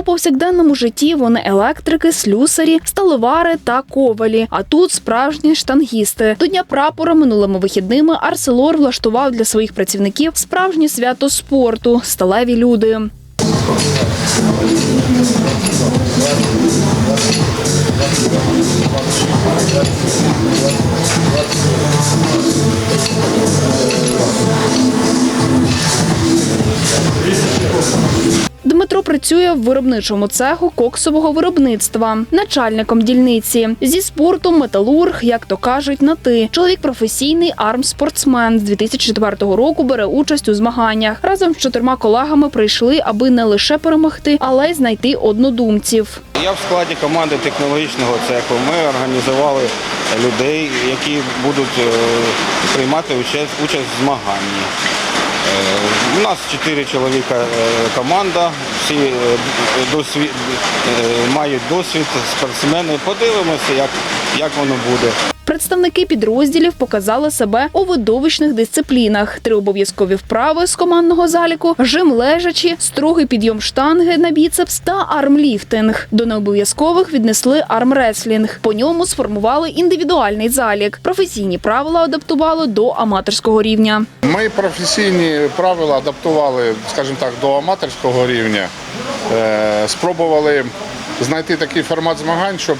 У повсякденному житті вони електрики, слюсарі, сталевари та ковалі. А тут справжні штангісти. До дня прапора минулими вихідними Арселор влаштував для своїх працівників справжнє свято спорту сталеві люди. Дмитро працює в виробничому цеху коксового виробництва, начальником дільниці. Зі спорту металург, як то кажуть, на ти. Чоловік професійний армспортсмен. З 2004 року бере участь у змаганнях. Разом з чотирма колегами прийшли, аби не лише перемогти, але й знайти однодумців. Я в складі команди технологічного цеху. Ми організували людей, які будуть е, приймати участь, участь в змаганні. Е, У нас чотири чоловіка е, команда, всі е, досвід, е, мають досвід, спортсмени. Подивимося, як, як воно буде. Представники підрозділів показали себе у видовищних дисциплінах: три обов'язкові вправи з командного заліку, жим лежачі, строгий підйом штанги на біцепс та армліфтинг. До необов'язкових віднесли армреслінг. По ньому сформували індивідуальний залік. Професійні правила адаптували до аматорського рівня. Ми професійні правила адаптували, скажімо так, до аматорського рівня. Е, Спробували знайти такий формат змагань, щоб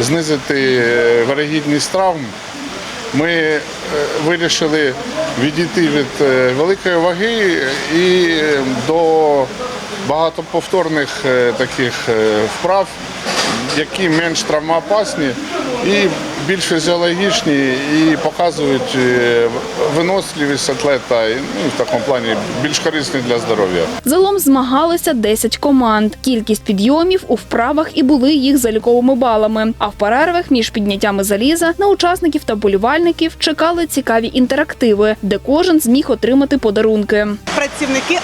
знизити варегідність травм. Ми е, вирішили відійти від е, великої ваги і е, до багатоповторних е, таких е, вправ, які менш травмоопасні і більш фізіологічні, і показують е, виносливість атлета, і ну, в такому плані більш корисні для здоров'я. Загалом змагалися 10 команд. Кількість підйомів у вправах і були їх заліковими балами. А в перервах між підняттями заліза на учасників та болівальників чекали цікаві інтерактиви, де кожен зміг отримати подарунки. Працівники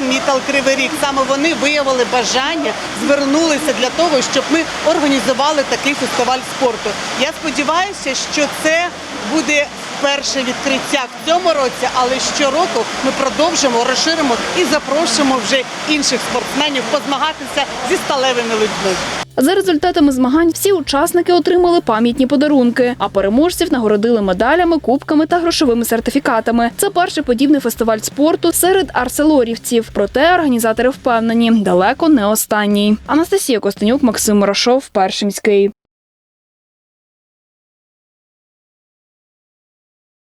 Мітал Кривий Ріг. Саме вони виявили бажання, звернулися для того, щоб ми організували такий фестиваль спорту. Я сподіваюся, що це буде перше відкриття в цьому році, але щороку ми продовжимо, розширимо і запрошуємо вже інших спортсменів позмагатися зі сталевими людьми. За результатами змагань всі учасники отримали пам'ятні подарунки, а переможців нагородили медалями, кубками та грошовими сертифікатами. Це перший подібний фестиваль спорту серед арселорівців. Проте організатори впевнені, далеко не останній. Анастасія Костенюк, Максим Морошов, перший міський.